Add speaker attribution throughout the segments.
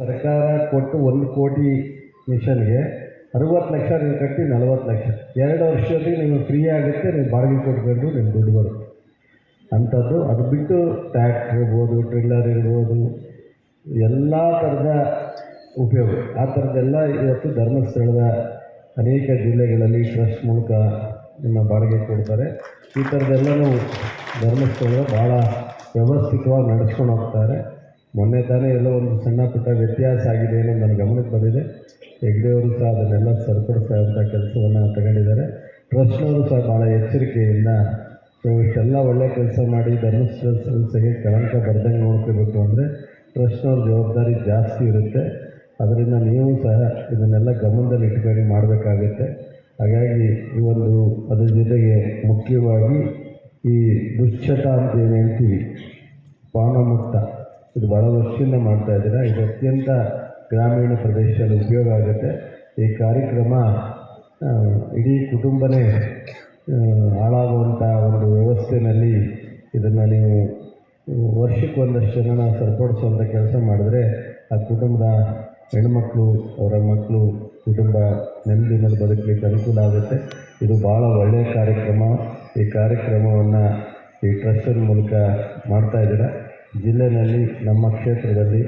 Speaker 1: ಸರ್ಕಾರ ಕೊಟ್ಟು ಒಂದು ಕೋಟಿ ಮಿಷನ್ಗೆ ಅರುವತ್ತು ಲಕ್ಷ ನೀವು ಕಟ್ಟಿ ನಲವತ್ತು ಲಕ್ಷ. ಎರಡು ವರ್ಷದಲ್ಲಿ ನಿಮಗೆ ಫ್ರೀ ಆಗುತ್ತೆ, ನೀವು ಬಾಡಿಗೆ ಕೊಟ್ಕೊಂಡು ನಿಮ್ಗೆ ದುಡ್ಡು ಬರುತ್ತೆ. ಅಂಥದ್ದು ಅದು ಬಿಟ್ಟು ಟ್ಯಾಕ್ಟ್ರ್ ಇರ್ಬೋದು ಟ್ರಿಲ್ಲರ್ ಇರ್ಬೋದು, ಎಲ್ಲ ಥರದ ಉಪಯೋಗ. ಆ ಥರದ್ದೆಲ್ಲ ಇವತ್ತು ಧರ್ಮಸ್ಥಳದ ಅನೇಕ ಜಿಲ್ಲೆಗಳಲ್ಲಿ ಟ್ರಸ್ಟ್ ಮೂಲಕ ನಿಮ್ಮ ಬಾಡಿಗೆ ಕೊಡ್ತಾರೆ. ಈ ಥರದ್ದೆಲ್ಲನೂ ಧರ್ಮಸ್ಥಳ ಭಾಳ ವ್ಯವಸ್ಥಿತವಾಗಿ ನಡೆಸ್ಕೊಂಡು ಹೋಗ್ತಾರೆ. ಮೊನ್ನೆ ತಾನೇ ಎಲ್ಲೋ ಒಂದು ಸಣ್ಣ ಪುಟ್ಟ ವ್ಯತ್ಯಾಸ ಆಗಿದೆ ಅನ್ನೋ ನನ್ನ ಗಮನಕ್ಕೆ ಬಂದಿದೆ. ಹೆಗ್ಡೆಯವರು ಸಹ ಅದನ್ನೆಲ್ಲ ಸರಿಪಡಿಸುವಂಥ ಕೆಲಸವನ್ನು ತಗೊಂಡಿದ್ದಾರೆ. ಟ್ರಸ್ಟ್ನವರು ಸಹ ಭಾಳ ಎಚ್ಚರಿಕೆಯಿಂದ ಸೊ ಇಷ್ಟೆಲ್ಲ ಒಳ್ಳೆ ಕೆಲಸ ಮಾಡಿ ಧರ್ಮಸ್ಥಳ ಸಂಸ್ಥೆಗೆ ಕಳಂಕ ಬರ್ದಂಗೆ ನೋಡ್ಕೋಬೇಕು ಅಂದರೆ ಟ್ರಸ್ಟ್ನವ್ರ ಜವಾಬ್ದಾರಿ ಜಾಸ್ತಿ ಇರುತ್ತೆ. ಅದರಿಂದ ನೀವು ಸಹ ಇದನ್ನೆಲ್ಲ ಗಮನದಲ್ಲಿ ಇಟ್ಕೊಂಡು ಮಾಡಬೇಕಾಗುತ್ತೆ. ಹಾಗಾಗಿ ಈ ಒಂದು ಅದರ ಜೊತೆಗೆ ಮುಖ್ಯವಾಗಿ ಈ ದುಶ್ಚಟ ಅಂತ ಏನು ಹೇಳ್ತೀವಿ? ಪಾನಮುಕ್ತ. ಇದು ಭಾಳ ವರ್ಷದಿಂದ ಮಾಡ್ತಾ ಇದ್ದೀರಾ? ಇದು ಅತ್ಯಂತ ಗ್ರಾಮೀಣ ಪ್ರದೇಶದಲ್ಲಿ ಉಪಯೋಗ ಆಗುತ್ತೆ. ಈ ಕಾರ್ಯಕ್ರಮ ಇಡೀ ಕುಟುಂಬನೇ ಹಾಳಾಗುವಂಥ ಒಂದು ವ್ಯವಸ್ಥೆಯಲ್ಲಿ ಇದನ್ನು ನೀವು ವರ್ಷಕ್ಕೆ ಒಂದಷ್ಟು ಜನನ ಸರಿಪಡಿಸುವಂಥ ಕೆಲಸ ಮಾಡಿದ್ರೆ ಆ ಕುಟುಂಬದ ಹೆಣ್ಮಕ್ಳು, ಅವರ ಮಕ್ಕಳು ಕುಟುಂಬ ನೆಮ್ಮದಿನಲ್ಲಿ ಬದುಕಲಿಕ್ಕೆ ಅನುಕೂಲ ಆಗುತ್ತೆ. ಇದು ಭಾಳ ಒಳ್ಳೆಯ ಕಾರ್ಯಕ್ರಮ. ಈ ಕಾರ್ಯಕ್ರಮವನ್ನು ಈ ಟ್ರಸ್ಟಿನ ಮೂಲಕ ಮಾಡ್ತಾ ಇದ್ದೀರಾ? ಜಿಲ್ಲೆಯಲ್ಲಿ, ನಮ್ಮ ಕ್ಷೇತ್ರದಲ್ಲಿ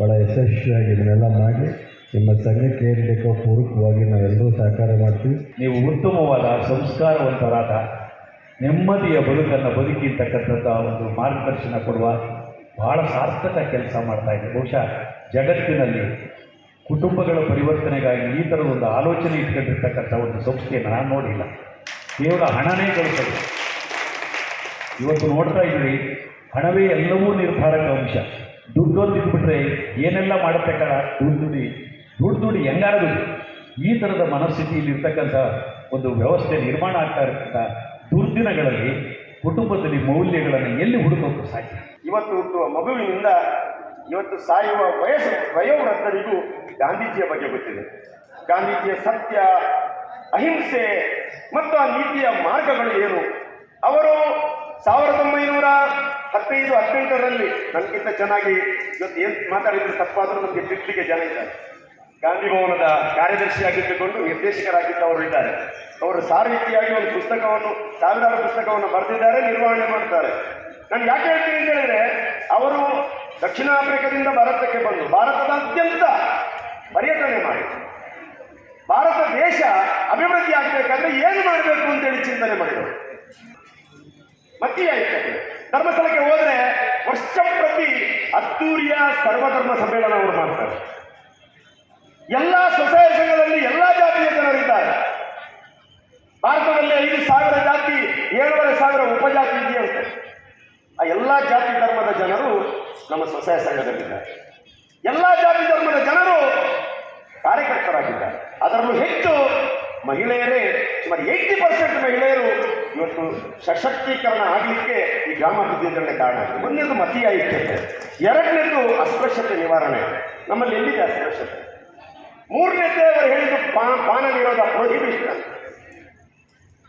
Speaker 1: ಭಾಳ ಯಶಸ್ವಿಯಾಗಿ ಇದನ್ನೆಲ್ಲ ಮಾಡಿ, ನಿಮ್ಮ ಸಂಘಕ್ಕೆ ಏನು ಬೇಕೋ ಪೂರಕವಾಗಿ ನಾವೆಲ್ಲರೂ ಸಹಕಾರ ಮಾಡ್ತೀವಿ.
Speaker 2: ನೀವು ಉತ್ತಮವಾದ ಸಂಸ್ಕಾರವಂತರಾದ ನೆಮ್ಮದಿಯ ಬದುಕನ್ನು ಬದುಕಿರ್ತಕ್ಕಂಥದ್ದು ಒಂದು ಮಾರ್ಗದರ್ಶನ ಕೊಡುವ ಬಹಳ ಸಾರ್ಥಕ ಕೆಲಸ ಮಾಡ್ತಾ ಇದೆ. ಬಹುಶಃ ಜಗತ್ತಿನಲ್ಲಿ ಕುಟುಂಬಗಳ ಪರಿವರ್ತನೆಗಾಗಿ ಈ ಥರದ ಒಂದು ಆಲೋಚನೆ ಇಟ್ಕೊಂಡಿರ್ತಕ್ಕಂಥ ಒಂದು ಸಂಸ್ಥೆಯನ್ನು ನಾನು ನೋಡಿಲ್ಲ. ಕೇವಲ ಹಣನೇ ಗಳಿಸೋದು ಇವತ್ತು ನೋಡ್ತಾ ಇದ್ರಿ, ಹಣವೇ ಎಲ್ಲವೂ ನಿರ್ಧಾರಕ ಅಂಶ. ದುಡ್ಡೊಂದು ಇಟ್ಬಿಟ್ರೆ ಏನೆಲ್ಲ ಮಾಡುತ್ತೆ ಕಣ? ದುಡ್ಡು ದುಡಿ ದುಡ್ಡು ದುಡಿ ಈ ಥರದ ಮನಸ್ಥಿತಿಯಲ್ಲಿ ಇರ್ತಕ್ಕಂಥ ಒಂದು ವ್ಯವಸ್ಥೆ ನಿರ್ಮಾಣ ಆಗ್ತಾ ಇರ್ತಕ್ಕಂಥ ದುರ್ದಿನಗಳಲ್ಲಿ ಕುಟುಂಬದಲ್ಲಿ ಮೌಲ್ಯಗಳನ್ನು ಎಲ್ಲಿ ಹುಡುಕೋಕೆ ಸಾಧ್ಯ?
Speaker 3: ಇವತ್ತು ಹುಟ್ಟುವ ಮಗುವಿನಿಂದ ಇವತ್ತು ಸಾಯುವ ವಯಸ್ಸು, ವಯೋವೃದ್ಧರಿಗೂ ಗಾಂಧೀಜಿಯ ಬಗ್ಗೆ ಗೊತ್ತಿದೆ. ಗಾಂಧೀಜಿಯ ಸತ್ಯ, ಅಹಿಂಸೆ ಮತ್ತು ಆ ನೀತಿಯ ಮಾರ್ಗಗಳು ಏನು? ಅವರು ಸಾವಿರದ ಒಂಬೈನೂರ ಹದಿನೈದು, ಹದಿನೆಂಟರಲ್ಲಿ ನನಗಿಂತ ಚೆನ್ನಾಗಿ ಇವತ್ತು ಏನು ಮಾತಾಡಿದ್ರು ತಪ್ಪಾದರೂ ನಮಗೆ ತಿದ್ದಲಿಕ್ಕೆ ಜನ ಇದ್ದಾರೆ. ಗಾಂಧಿ ಭವನದ ಕಾರ್ಯದರ್ಶಿಯಾಗಿದ್ದುಕೊಂಡು ನಿರ್ದೇಶಕರಾಗಿದ್ದವರು ಇದ್ದಾರೆ. ಅವರು ಸಾರ್ವೀತಿಯಾಗಿ ಒಂದು ಪುಸ್ತಕವನ್ನು, ಸಾವಿರಾರು ಪುಸ್ತಕವನ್ನು ಬರೆದಿದ್ದಾರೆ, ನಿರ್ವಹಣೆ ಮಾಡ್ತಾರೆ ನಾನು ಯಾಕೆ ಹೇಳ್ತೀನಿ ಅಂತ ಹೇಳಿದ್ರೆ, ಅವರು ದಕ್ಷಿಣ ಆಫ್ರಿಕಾದಿಂದ ಭಾರತಕ್ಕೆ ಬಂದು ಭಾರತದಾದ್ಯಂತ ಪರ್ಯಟನೆ ಮಾಡಿ. ಭಾರತ ದೇಶ ಅಭಿವೃದ್ಧಿ ಆಗಬೇಕಾದ್ರೆ ಏನು ಮಾಡಬೇಕು ಅಂತೇಳಿ ಚಿಂತನೆ ಮಾಡಿದರು. ಮತ್ತಿಯಾಯ್ತು ಧರ್ಮಸ್ಥಳಕ್ಕೆ ಹೋದರೆ ವರ್ಷ ಪ್ರತಿ ಅದ್ದೂರಿಯ ಸರ್ವಧರ್ಮ ಸಮ್ಮೇಳನ ಅವರು ಮಾಡ್ತಾರೆ. ಎಲ್ಲ ಸೊಸೈಟಿಗಳಲ್ಲಿ ಎಲ್ಲ ಜಾತಿಯ ಜನರಿದ್ದಾರೆ ಭಾರತದಲ್ಲಿ ಐದು ಸಾವಿರ ಜಾತಿ, ಏಳುವರೆ ಸಾವಿರ ಉಪಜಾತಿ ಇದೆಯಂತೆ. ಆ ಎಲ್ಲ ಜಾತಿ ಧರ್ಮದ ಜನರು ನಮ್ಮ ಸ್ವಸಹಾಯ ಸಂಘದಲ್ಲಿದ್ದಾರೆ ಎಲ್ಲ ಜಾತಿ ಧರ್ಮದ ಜನರು ಕಾರ್ಯಕರ್ತರಾಗಿದ್ದಾರೆ. ಅದರಲ್ಲೂ ಹೆಚ್ಚು ಮಹಿಳೆಯರೇ, ಸುಮಾರು ಏಯ್ಟಿ ಪರ್ಸೆಂಟ್ ಮಹಿಳೆಯರು ಇವತ್ತು ಸಶಕ್ತೀಕರಣ ಆಗಲಿಕ್ಕೆ ಈ ಗ್ರಾಮ ಯೋಜನೆ ಕಾರಣ ಒಂದನೇದು ಮತೀಯ ಐಕ್ಯತೆ, ಎರಡನೇದು ಅಸ್ಪೃಶ್ಯತೆ ನಿವಾರಣೆ. ನಮ್ಮಲ್ಲಿ ಎಲ್ಲಿದೆ ಅಸ್ಪೃಶ್ಯತೆ? ಮೂರನೇದೇ ಅವರು ಹೇಳಿದ್ದು ಪಾ, ಪಾನ ವಿರೋಧ ಪ್ರೊಹಿಬಿಷನ್.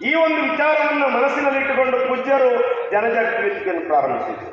Speaker 3: ಈ ಒಂದು ವಿಚಾರವನ್ನು ಮನಸ್ಸಿನಲ್ಲಿಟ್ಟುಕೊಂಡು ಪೂಜ್ಯರು ಜನಜಾಗೃತಿಯನ್ನು ಪ್ರಾರಂಭಿಸಿದರು.